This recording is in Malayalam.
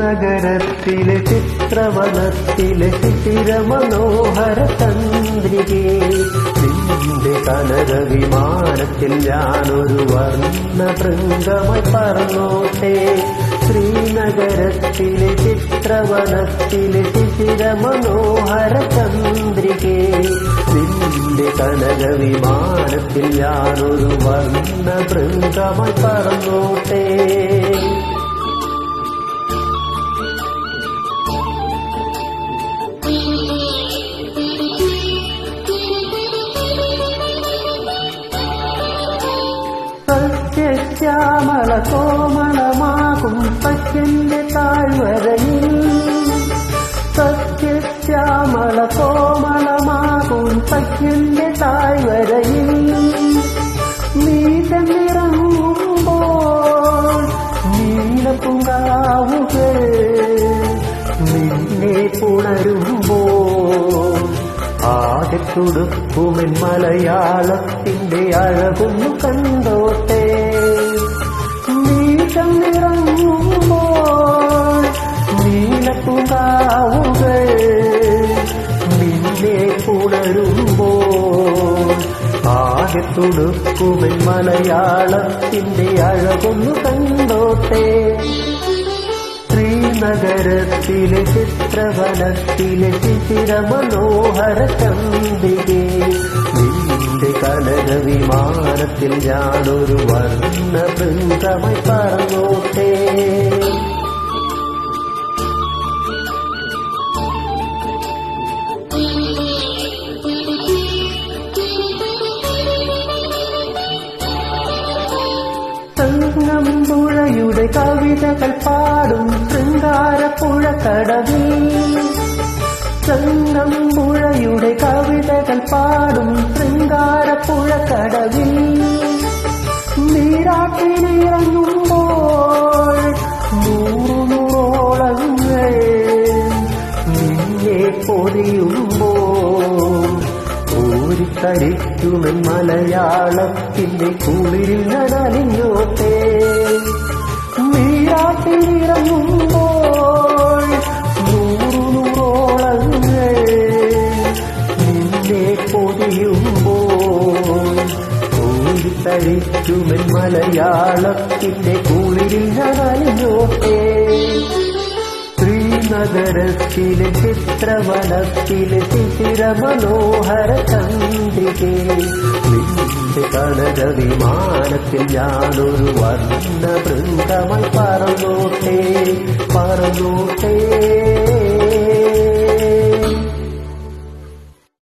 ശ്രീനഗരത്തിലെ ചിത്രവനത്തിലെ ചിത്തിര മനോഹര തന്ത്രികേ. നിന്റെ കനക വിമാനത്തിൽ ഞാനൊരു വർണ ഭൃംഗമായി പറഞ്ഞോട്ടേ ശ്രീനഗരത്തിലെ ചിത്രവനത്തിലെ ചിത്തിര മനോഹര തന്ത്രികേ. നിന്റെ കനക വിമാനത്തിൽ ഞാനൊരു വർണ ഭൃംഗമായി പറന്നോട്ടെ. സത്യശ്യാമള കോമളമാകും പച്ചന്റെ താഴ്വരയിൽ. സത്യശ്യാമള കോമളമാകും പച്ചന്റെ താഴ്വരയിൽ. നീതന്നിറങ്ങുമ്പോൾ നീലപ്പുങ്കാവുകൾ നിന്നെ പുണരുമ്പോൾ. ആകെ തുടുക്കുമെൻ മലയാളത്തിന്റെ അഴകൊന്നു കണ്ടോട്ടെ. നീക്കം നിറങ്ങുമ്പോൾ നീലപ്പുകാവുകൾ അഴകൊന്നു കണ്ടോട്ടെ ശ്രീനഗരത്തിലെ ചിത്രവനത്തിലെ ശിശിര മനോഹര ചന്ദികേ. നിന്റെ കനക വിമാനത്തിൽ ഞാനൊരു വർണ ബൃന്ദമായി പറഞ്ഞോട്ടെ. സംഗമ്പുഴയുടെ കവിതകൾ പാടും ശൃംഗാരപ്പുഴ കടവിൽ. സംഗമ്പുഴയുടെ കവിതകൾ പാടും ശൃംഗാരപ്പുഴ കടവിൽ നീരാട്ടിനിറങ്ങുമ്പോൾ നൂറു നൂറോളങ്ങൾ നിന്നെ പൊതിയുമ്പോൾ ൂരിത്തരിക്കുമെൻ മലയാളത്തിന്റെ കുളിരിൽ നനലിഞ്ഞോട്ടെ നീരാട്ടിനിറങ്ങുമ്പോൾ ൂരിത്തരിക്കുമെൻ മലയാളത്തിന്റെ കുളിരിൽ നനലിഞ്ഞോട്ടെ ശ്രീനഗരത്തിലെ ചിത്രവനത്തിലെ ശിശിര മനോഹര ചന്ദ്രികേ നിന്റെ വിമാനത്തിൽ ഞാനൊരു വർണ വൃന്ദമായി പറന്നോട്ടേ പറന്നോട്ടേ.